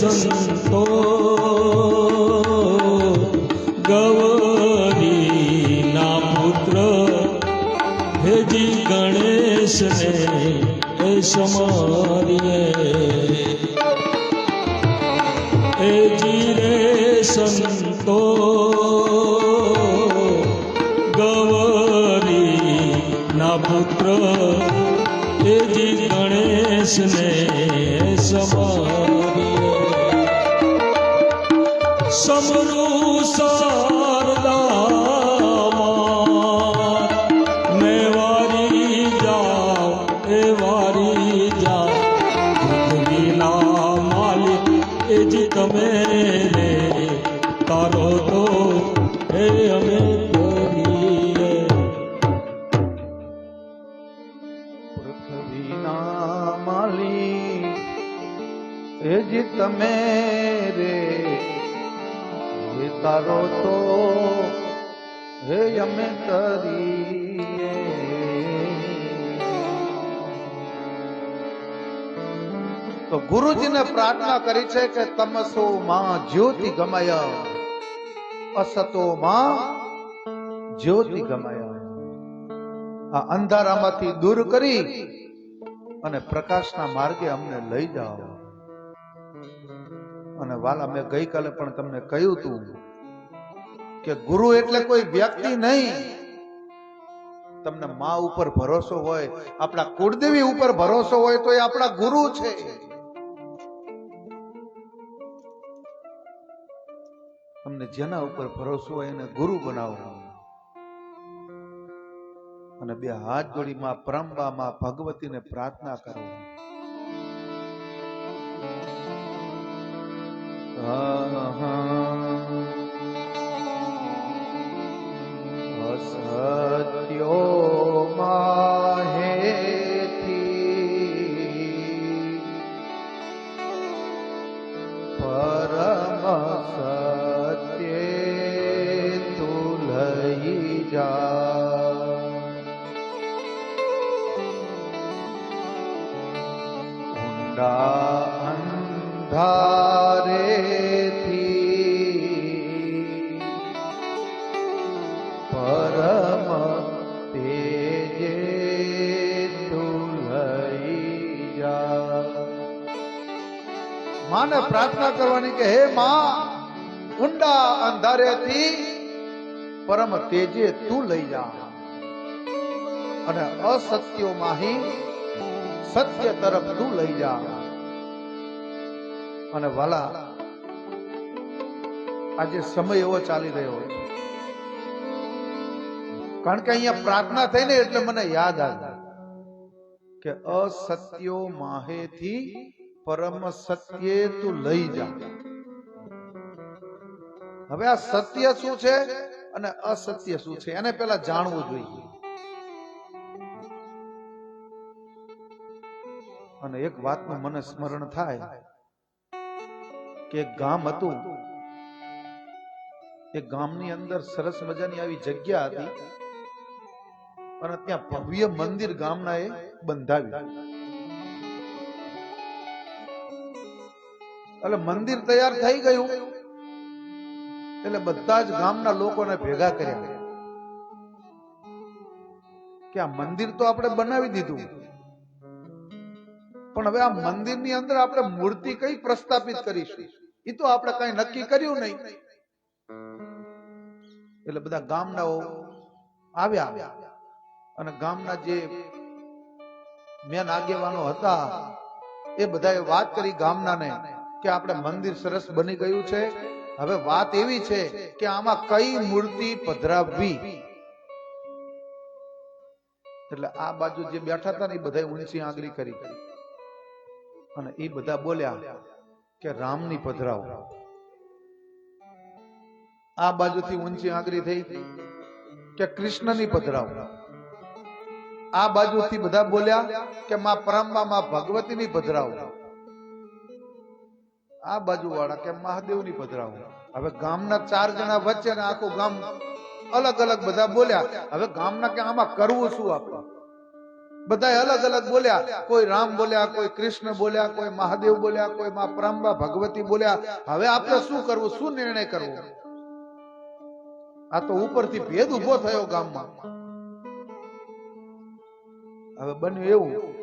સંતો ગૌરી ના પુત્ર હેજી ગણેશને એ સમારીએ એ રે સંતો ગૌરી ના પુત્ર એ જી ગણેશને સમારીએ ગુરુજીને પ્રાર્થના કરી છે કે તમસો માં જ્યોતિ ગમય અસતો માં જ્યોતિ ગમય. આ અંધારામાંથી દૂર કરી અને પ્રકાશના માર્ગે અમને લઈ જાઓ. અને વાલા, મેં ગઈકાલે પણ તમને કહ્યું હતું કે ગુરુ એટલે કોઈ વ્યક્તિ નહીં. તમને મા ઉપર ભરોસો હોય, આપણા કુળદેવી ઉપર ભરોસો હોય તો એ આપણા ગુરુ છે. તમને જેના ઉપર ભરોસો હોય એને ગુરુ બનાવો. અને બે હાથ જોડી માં પરંબા માં ભગવતીને પ્રાર્થના કરો. અસત્યો માહેથી પરમ સત્યે ઊંડા અંધારેથી પરમ તેજે તું જા માને પ્રાર્થના કરવાની કે હે માં ઊંડા અંધારેથી પરમ તેજે તું લઈ જા અને અસત્યો માહી સત્ય તરફ તું લઈ જા. અને વાલા, આજે સમય એવો ચાલી રહ્યો છે. કારણ કે અહીંયા પ્રાર્થના થઈ ને એટલે મને યાદ આવ્યું કે અસત્યો માહેથી પરમ સત્યે તું લઈ જા. હવે આ સત્ય શું છે અને અસત્ય શું છે? એને પેલા જાણવું જોઈએ. અને એક વાતનું મને સ્મરણ થાય કે ગામ હતું. એ ગામની અંદર સરસ મજાની આવી જગ્યા હતી. અને ત્યાં ભવ્ય મંદિર ગામના એ બંધાવ્યું. એટલે મંદિર તૈયાર થઈ ગયું. એટલે બધા જ ગામના લોકોને ભેગા કર્યા. કે આ મંદિર તો આપણે બનાવી દીધું. પણ હવે આ મંદિરની અંદર આપણે મૂર્તિ કઈ પ્રસ્થાપિત કરીશું? એ તો આપણે કઈ નક્કી કર્યું નહીં. એટલે બધા ગામડાઓ આવ્યા અને ગામના જે મેન આગેવાનો હતા, એ બધાએ વાત કરી ગામનાને કે આપણે મંદિર સરસ બની ગયું છે. હવે વાત એવી છે કે આમાં કઈ મૂર્તિ પધરાવવી? એટલે આ બાજુ જે બેઠા હતા ને એ બધા ઊંચી આંગળી કરી. અને એ બધા બોલ્યા કે રામની પધરાવ આ બાજુથી ઊંચી આંગળી થઈ કે કૃષ્ણની પધરાવ આ બાજુથી બધા બોલ્યા કે માં પરમમાં માં ભગવતીની પધરાવ આ બાજુ વાળા કે મહાદેવની પધરાવ હવે ગામના ચાર જણા વચ્ચે આખું ગામ અલગ અલગ બધા બોલ્યા. હવે ગામના કે આમાં કરવું શું આપણે? બધા અલગ અલગ બોલ્યા. કોઈ રામ બોલ્યા, કોઈ કૃષ્ણ બોલ્યા, કોઈ મહાદેવ બોલ્યા, કોઈ માં પરંબા ભગવતી બોલ્યા. હવે આપણે શું કરવું? શું નિર્ણય કરવો? આ તો ઉપરથી ભેદ ઊભો થયો ગામમાં. હવે બન્યું એવું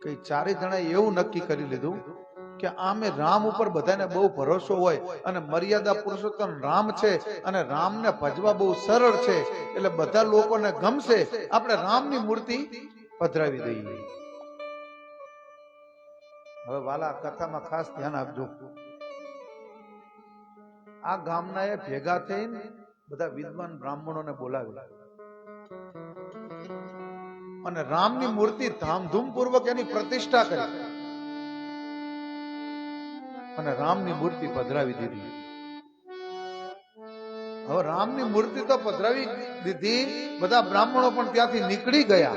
કે ચારે જણાએ એવું નક્કી કરી લીધું કે આમે રામ ઉપર બધાને બહુ ભરોસો હોય અને મર્યાદા પુરુષોત્તમ રામ છે અને રામને ભજવા બહુ સરળ છે. એટલે બધા લોકોને ગમશે. આપણે રામની મૂર્તિ પધરાવી દઈએ. હવે વાલા કથામાં ખાસ ધ્યાન આપજો. આ ગામના એ ભેગા થઈને બધા વિદ્વાન બ્રાહ્મણોને બોલાવ્યા. અને રામની મૂર્તિ ધામધૂમ પૂર્વક એની પ્રતિષ્ઠા કરી. અને રામની મૂર્તિ પધરાવી દીધી. હવે રામની મૂર્તિ તો પધરાવી દીધી, બધા બ્રાહ્મણો પણ ત્યાંથી નીકળી ગયા.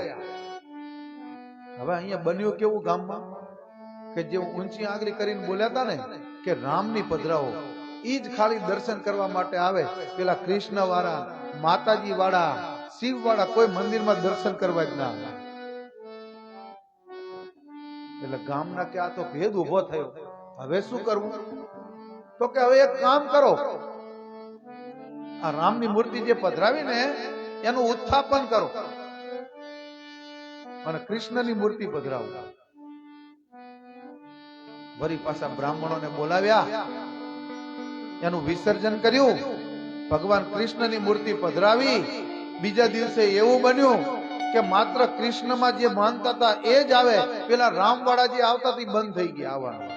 હવે અહીંયા બન્યું કેવું ગામમાં? કે જે ઊંચી આંગળી કરીને બોલ્યા હતા ને, કે રામની પધરાવો ઈ જ ખાલી દર્શન કરવા માટે આવે. પેલા કૃષ્ણ વાળા માતાજી વાળા શિવ વાળા કોઈ મંદિરમાં દર્શન કરવા જ ના આવે. એટલે ગામના કે આ તો ભેદ ઊભો થયો. હવે શું કરવું? તો કે હવે એક કામ કરો. આ રામની મૂર્તિ જે પધરાવી ને, એનું ઉત્થાપન કરો. અને કૃષ્ણની મૂર્તિ પધરાવો. વરી પાછા બ્રાહ્મણોને બોલાવ્યા. એનું વિસર્જન કર્યું. ભગવાન કૃષ્ણની મૂર્તિ પધરાવી. બીજા દિવસે એવું બન્યું કે માત્ર કૃષ્ણમાં જે માનતા હતા એ જ આવે. પેલા રામવાળા જે આવતા બંધ થઈ ગયા આવવાનું.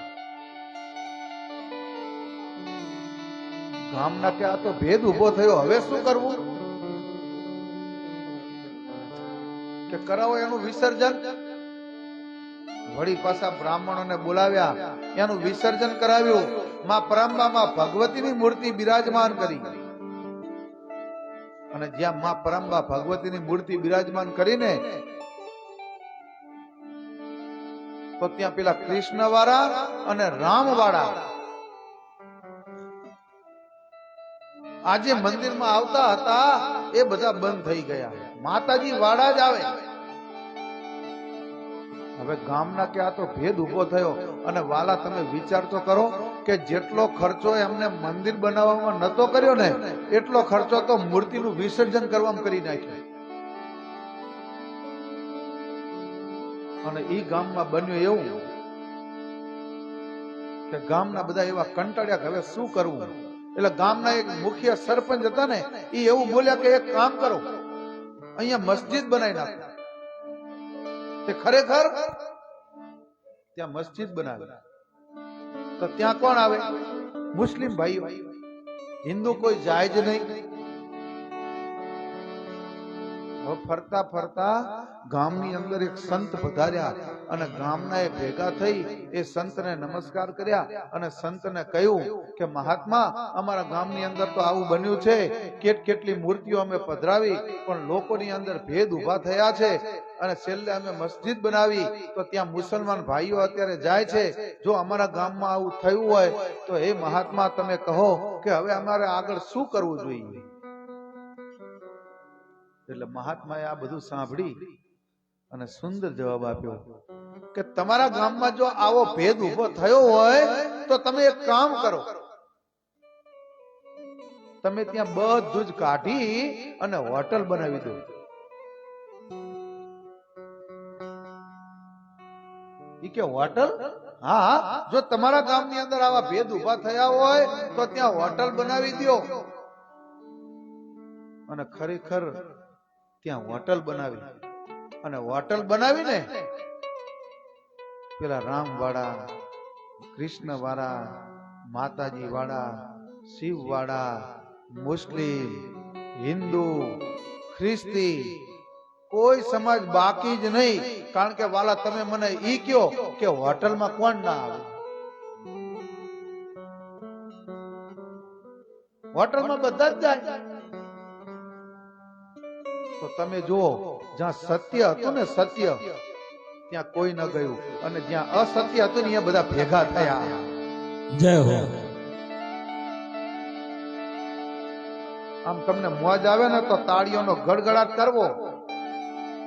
ગામના કે આ તો ભેદ ઊભો થયો. હવે શું કરવું? કરાવો એનું વિસર્જન. વળી પાછા બ્રાહ્મણોને બોલાવ્યા. એનું વિસર્જન કરાવ્યું. માં પરંબામાં ભગવતીની મૂર્તિ બિરાજમાન કરી. અને જ્યાં માં પરંબા ભગવતીની મૂર્તિ બિરાજમાન કરીને, તો ત્યાં પેલા કૃષ્ણ વાળા અને રામ વાળા આજે મંદિરમાં આવતા હતા, એ બધા બંધ થઈ ગયા. માતાજી વાળા જ આવે. હવે ગામના કે આ તો ભેદ ઊભો થયો. અને વાલા, તમે વિચાર તો કરો કે જેટલો ખર્ચો એમને મંદિર બનાવવામાં નતો કર્યો ને, એટલો ખર્ચો તો મૂર્તિનું વિસર્જન કરવામાં કરી નાખ્યો. અને ઈ ગામમાં બન્યું એવું કે ગામના બધા એવા કંટાળ્યા કે હવે શું કરવું? એટલે ગામના એક મુખ્ય સરપંચ હતા ને એ એવું બોલ્યા કે એક કામ કરો. અહીંયા મસ્જિદ બનાવી નાખો. તે ખરેખર ત્યાં મસ્જિદ બનાવી. તો ત્યાં કોણ આવે? મુસ્લિમ ભાઈઓ. હિન્દુ કોઈ જાય જ નહીં. ફરતા ફરતા ગામની અંદર એક સંત પધાર્યા અને ગામના એ ભેગા થઈ એ સંતને નમસ્કાર કર્યા અને સંતને કહ્યું કે, મહાત્મા, અમારા ગામની અંદર તો આવું બન્યું છે. કેટ કેટલી મૂર્તિઓ અમે પધરાવી, પણ લોકોની અંદર ભેદ ઊભા થયા છે. અને છેલ્લે અમે મસ્જિદ બનાવી. તો ત્યાં મુસલમાન ભાઈઓ અત્યારે જાય છે. જો અમારા ગામમાં આવું થયું હોય, તો હે મહાત્મા, તમે કહો કે હવે અમારે આગળ શું કરવું જોઈએ? એટલે મહાત્માએ આ બધું સાંભળી અને સુંદર જવાબ આપ્યો કે તમારા ગામમાં જો આવો ભેદ ઊભો થયો હોય તો તમે એક કામ કરો. તમે ત્યાં બધું જ કાઢી અને હોટલ બનાવી દો. ઈ કે હોટલ? હા, જો તમારા ગામની અંદર આવા ભેદ ઊભા થયા હોય તો ત્યાં હોટલ બનાવી દો અને ખરેખર ત્યાં હોટલ બનાવી. અને હોટલ બનાવીને પેલા રામ વાળા કૃષ્ણ વાળા માતાજી વાળા શિવ વાળા મુસ્લિમ, હિન્દુ, ખ્રિસ્તી, કોઈ સમાજ બાકી જ નહીં. કારણ કે વાલા તમે મને ઈ કયો કે હોટલમાં કોણ ના આવે? હોટલમાં બધા જ જાય. તો તમે જુઓ જ્યાં સત્ય હતું ને સત્ય ત્યાં કોઈ ન ગયું. અને જ્યાં અસત્ય હતું ને બધા ભેગા થયા. જય હો. આમ તમને મોજ આવે ને તો તાળીઓનો ગડગડાટ કરવો.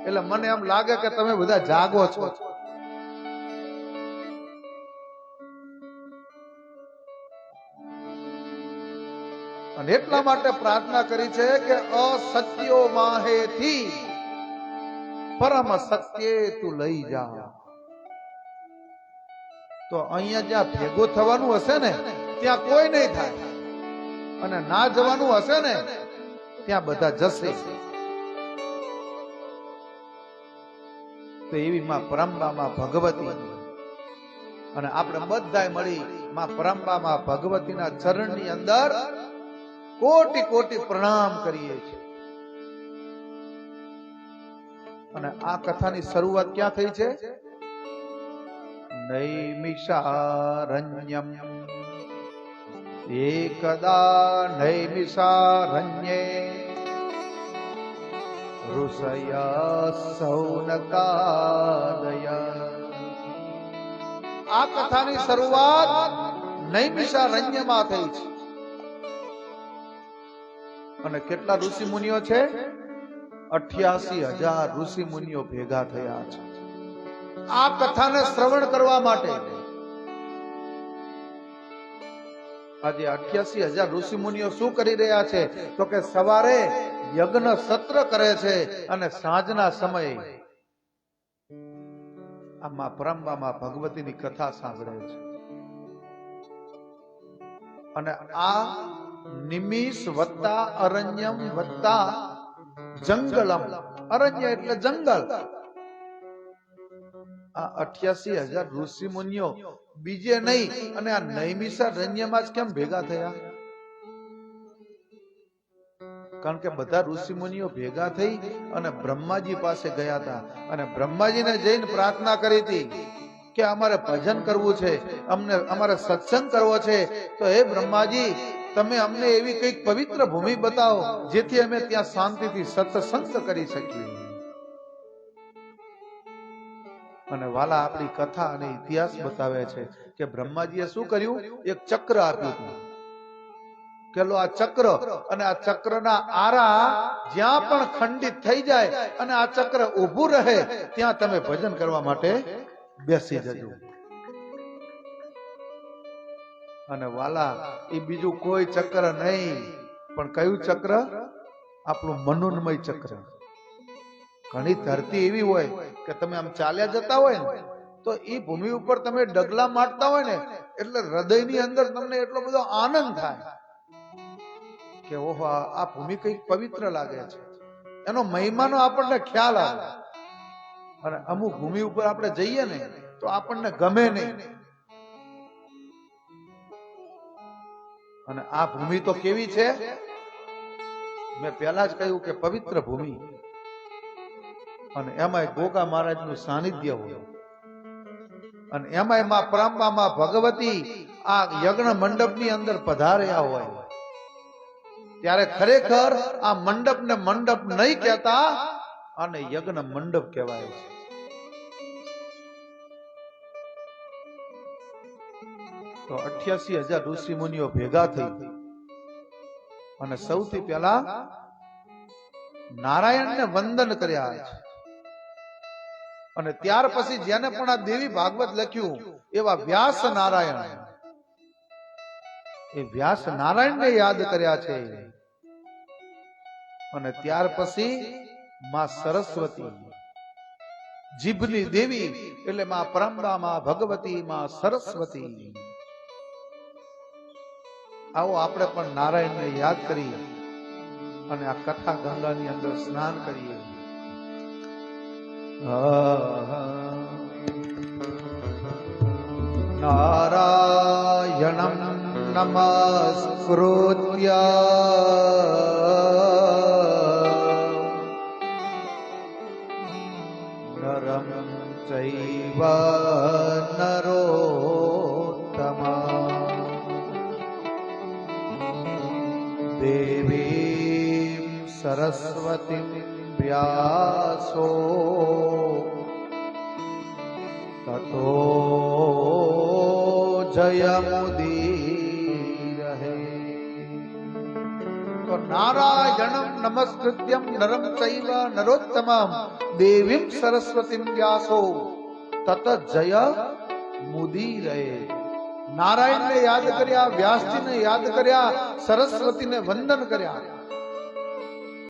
એટલે મને એમ લાગે કે તમે બધા જાગો છો. અને એટલા માટે પ્રાર્થના કરી છે કે અસત્યો માહેથી પરમ સત્ય તું લઈ જા. તો અહીંયા જ્યાં ભેગો થવાનું હશે ને, ત્યાં કોઈ નહીં થાય. અને ના જવાનું હશે ને, ત્યાં બધા જશે. તો એવી માં પરંબામાં ભગવતી. અને આપણે બધાય મળી માં પરંબામાં ભગવતીના ચરણની અંદર કોટી કોટી પ્રણામ કરીએ છીએ. અને આ કથાની શરૂઆત ક્યાં થઈ છે? નૈમિષારણ્યમ. એકદા નૈમિષારણ્યે ઋષય સૌનકાદય આ કથાની શરૂઆત નૈમિષારણ્યમાં થઈ છે. અને કેટલા ઋષિ મુનિઓ છે? અઠ્યાસી હજાર ઋષિ મુનિઓ ભેગા થયા છે. આ કથાને શ્રવણ કરવા માટે આજે અઠ્યાસી હજાર ઋષિ મુનિઓ શું કરી રહ્યા છે? તો કે સવારે યજ્ઞ સત્ર કરે છે અને સાંજના સમયે આમાં પરંબામાં ભગવતીની કથા સાંભળે છે. અને આ નિમિષ વત્તા અરણ્યમ વત્તા જંગલમ. અરણ્ય એટલે જંગલ. આ અઠ્યાસી હજાર ઋષિ મુનિઓ બીજે નહીં, અને આ નૈમિષા રણ્યમાં જ કેમ ભેગા થયા? કારણ કે બધા ઋષિ મુનિઓ ભેગા થઈ અને બ્રહ્માજી પાસે ગયા હતા. અને બ્રહ્માજીને જઈને પ્રાર્થના કરી હતી કે અમારે ભજન કરવું છે, અમને, અમારે સત્સંગ કરવો છે. તો હે બ્રહ્માજી તમે અમને એવી કંઈક પવિત્ર ભૂમિ બતાવો, જેથી અમે ત્યાં શાંતિથી સત્સંગ કરી શકીએ. અને વાલા આપણી કથા અને ઇતિહાસ બતાવે છે કે બ્રહ્માજીએ શું કર્યું? એક ચક્ર આપ્યું હતું. કેલો આ ચક્ર અને આ ચક્રના આરા જ્યાં પણ ખંડિત થઈ જાય અને આ ચક્ર ઊભું રહે, ત્યાં તમે ભજન કરવા માટે બેસી જજો. અને વાલા એ બીજું કોઈ ચક્ર નહીં. પણ કયું ચક્ર? આપણું મનોન્મય ચક્ર. ઘણી ધરતી એવી હોય કે તમે આમ ચાલ્યા જતા હોય ને, તો એ ભૂમિ ઉપર તમે ડગલા મારતા હોય ને, એટલે હૃદયની અંદર તમને એટલો બધો આનંદ થાય કે ઓહો આ ભૂમિ કંઈક પવિત્ર લાગે છે. એનો મહિમાનો આપણને ખ્યાલ આવે. અને અમુક ભૂમિ ઉપર આપણે જઈએ ને, તો આપણને ગમે નહીં. અને આ ભૂમિ તો કેવી છે? મેં પહેલા જ કહ્યું કે પવિત્ર ભૂમિ. અને એમાંય ગોગા મહારાજનું સાનિધ્ય હોય. અને એમાંયમાં પરંબામાં ભગવતી આ યજ્ઞ મંડપની અંદર પધાર્યા હોય. ત્યારે ખરેખર આ મંડપ ને મંડપ નહીં કહેતા અને યજ્ઞ મંડપ કહેવાય છે. તો અઠ્યાસી હજાર ઋષિ મુનિઓ ભેગા થઈ. અને સૌથી પહેલા નારાયણને વંદન કર્યા છે અને ત્યાર પછી જેને પણ આ દેવી ભાગવત લખ્યું, એવા વ્યાસ નારાયણ એ વ્યાસ નારાયણને યાદ કર્યા છે. અને ત્યાર પછી માં સરસ્વતી. જીભની દેવી એટલે માં પરંબા માં ભગવતી માં સરસ્વતી. આવો આપણે પણ નારાયણને યાદ કરી અને આ કથા ગંગાની અંદર સ્નાન કરીએ. નારાયણ નમસ્કૃત્ય સરસ્વતીમ વ્યાસો તતો જયમુદીરહે તો નારાયણમ નમસ્કૃત્યમ નરમ ચૈવ નરોત્તમમ દેવીમ સરસ્વતીમ વ્યાસો તત જય મુદી રહે નારાયણને યાદ કર્યા વ્યાસજીને યાદ કર્યા સરસ્વતીને વંદન કર્યા